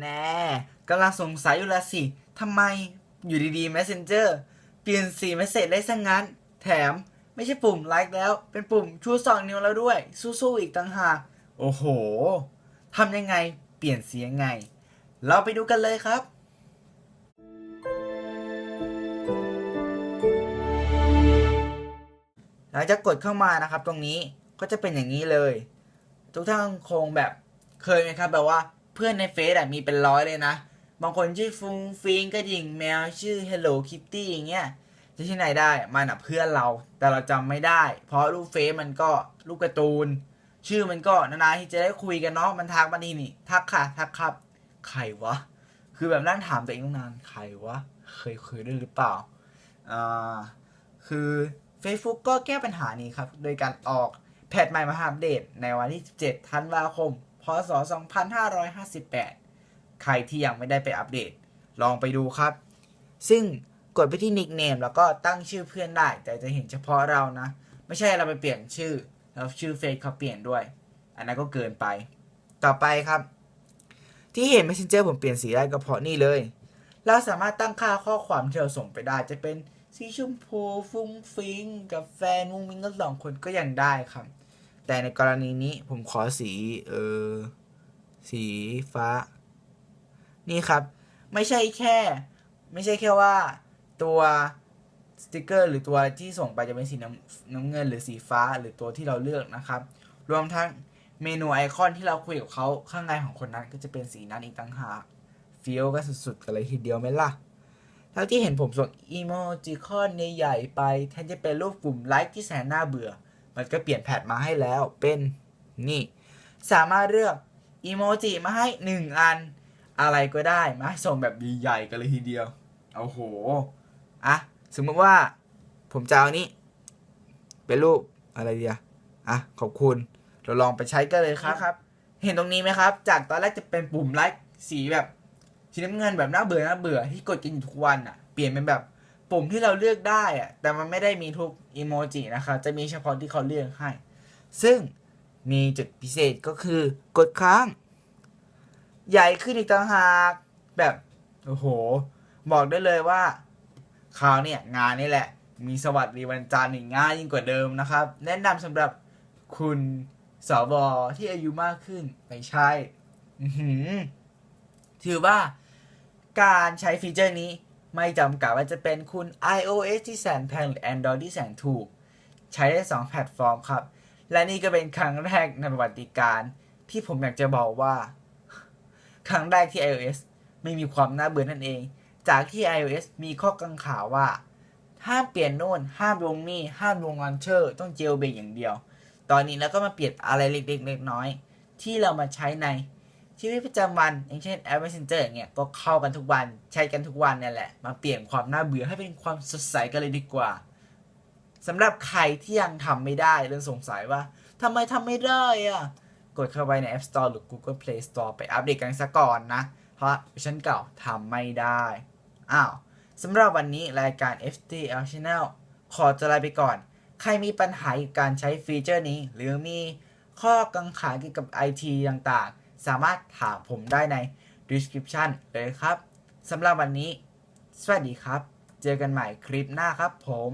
แน่ๆกำลังสงสัยอยู่ละสิทำไมอยู่ดีๆ Messenger เปลี่ยนสีเมสเซจได้ซะงั้น แถมไม่ใช่ปุ่มไลค์แล้ว เป็นปุ่มชูสองนิ้วแล้วด้วย สู้ๆอีกต่างหาก โอ้โหทำยังไงเปลี่ยนสียังไง เราไปดูกันเลยครับ หลังจากกดเข้ามานะครับตรงนี้ก็จะเป็นอย่างนี้เลย ทุกท่านคงแบบเคยไหมครับแบบว่า เพื่อนในเฟซอะมีเป็นร้อยเลยนะ บางคนชื่อฟุงฟิงกระดิ่งแมวชื่อ Hello Kitty อย่างเงี้ยจะที่ไหนได้มันอะเพื่อนเรา แต่เราจำไม่ได้ เพราะรูปเฟซมันก็รูปการ์ตูน ชื่อมันก็นานๆที่จะได้คุยกันเนาะมันทักมานี่นี่ ทักค่ะ ทักครับใครวะ คือแบบนั่งถามตัวเองตั้งนานใครวะ เคยคุยด้วยหรือเปล่าอ่าคือ Facebook ก็แก้ปัญหานี้ครับ โดยการออกแพทใหม่มาอัปเดตในวันที่ 17 ธันวาคม พศ 2558 ใครที่ยังไม่ได้ไปอัปเดต ลองไปดูครับ ซึ่งกดไปที่นิกเนมแล้วก็ตั้งชื่อเพื่อนได้ แต่จะเห็นเฉพาะเรานะ ไม่ใช่เราไปเปลี่ยนชื่อ แล้วชื่อเฟซเขาเปลี่ยนด้วย อันนั้นก็เกินไป ต่อไปครับ ที่เห็น Messenger ผมเปลี่ยนสีได้ก็เพราะนี่เลย เราสามารถตั้งค่าข้อความที่เราส่งไปได้ จะเป็นสีชมพูฟุ้งฟิงกับแฟนมุ้งมิ้งกันสองคนก็ยังได้ครับ แต่ในกรณีนี้ผมขอสี เออ สีฟ้า นี่ครับ ไม่ใช่แค่ ไม่ใช่แค่ว่าตัวสติกเกอร์ หรือตัวที่ส่งไปจะเป็นสีน้ำน้ำเงินหรือสีฟ้าหรือตัวที่เราเลือกนะครับ รวมทั้งเมนูไอคอนที่เราคุยกับเขาข้างในของคนนั้นก็จะเป็นสีนั้นอีกต่างหากฟีลก็สุดๆกันเลยทีเดียวไหมล่ะเท่าที่เห็นผมส่งอีโมจิคอนใหญ่ๆไปแทนจะเป็นรูปกลุ่มไลค์ที่แสนน่าเบื่อ มันก็เปลี่ยนแพทมาให้แล้วเป็นนี่ สามารถเลือกอีโมจิมาให้หนึ่งอัน อะไรก็ได้มาให้ส่งแบบใหญ่ๆกันเลยทีเดียวโอ้โหอะสมมติว่าผมจะเอานี้ เป็นรูปอะไรดีอะอะขอบคุณเราลองไปใช้กันเลยครับครับ เห็นตรงนี้ไหมครับ จากตอนแรกจะเป็นปุ่มไลค์สีแบบสีน้ำเงินแบบน่าเบื่อน่าเบื่อที่กดกันอยู่ทุกวันอะเปลี่ยนเป็นแบบ ปุ่มที่เราเลือกได้อะแต่มันไม่ได้มีทุกอีโมจินะครับจะมีเฉพาะที่เขาเลือกให้ ซึ่งมีจุดพิเศษก็คือกดค้าง ใหญ่ขึ้นอีกต่างหากแบบ โอ้โห บอกได้เลยว่าคราวเนี่ย งานนี้แหละ มีสวัสดีวันจันทร์อีกง่ายยิ่งกว่าเดิมนะครับ แนะนำสำหรับคุณสวที่อายุมากขึ้นไม่ใช่ถือว่าการใช้ฟีเจอร์นี้ ไม่จำกัดว่าจะเป็นคุณ iOS ที่แสนแพงหรือ Android ที่แสนถูก ใช้ได้ 2 แพลตฟอร์มครับ และนี่ก็เป็นครั้งแรกในประวัติการที่ผมอยากจะบอกว่า ครั้งแรกที่ iOS ไม่มีความน่าเบื่อนั่นเอง จากที่ iOS มีข้อกังขาว่า ห้ามเปลี่ยนโน่น ห้ามลงนี่ ห้ามลงลันเชอร์ ต้องเจลเบรกอย่างเดียว ตอนนี้เราก็มาเปลี่ยนอะไรเล็กๆเล็กน้อยๆที่เรามาใช้ใน ชีวิตประจำวันอย่างเช่นแอป Messenger อย่างเงี้ยก็เข้ากันทุกวันใช้กันทุกวันเนี่ยแหละ มาเปลี่ยนความน่าเบื่อให้เป็นความสดใสกันเลยดีกว่าสำหรับใครที่ยังทำไม่ได้เรื่องสงสัยว่าทำไมทำไม่ได้อะกดเข้าไปใน App Store หรือ Google Play Store ไปอัปเดตกันซะก่อนนะ เพราะเวอร์ชันเก่าทำไม่ได้ อ้าวสำหรับวันนี้รายการ FTL Channel ขอจะลาไปก่อน ใครมีปัญหากับการใช้ฟีเจอร์นี้ หรือมีข้อกังขาเกี่ยวกับ IT ต่างๆ สามารถถามผมได้ใน description เลยครับสำหรับวันนี้ สวัสดีครับ เจอกันใหม่คลิปหน้าครับผม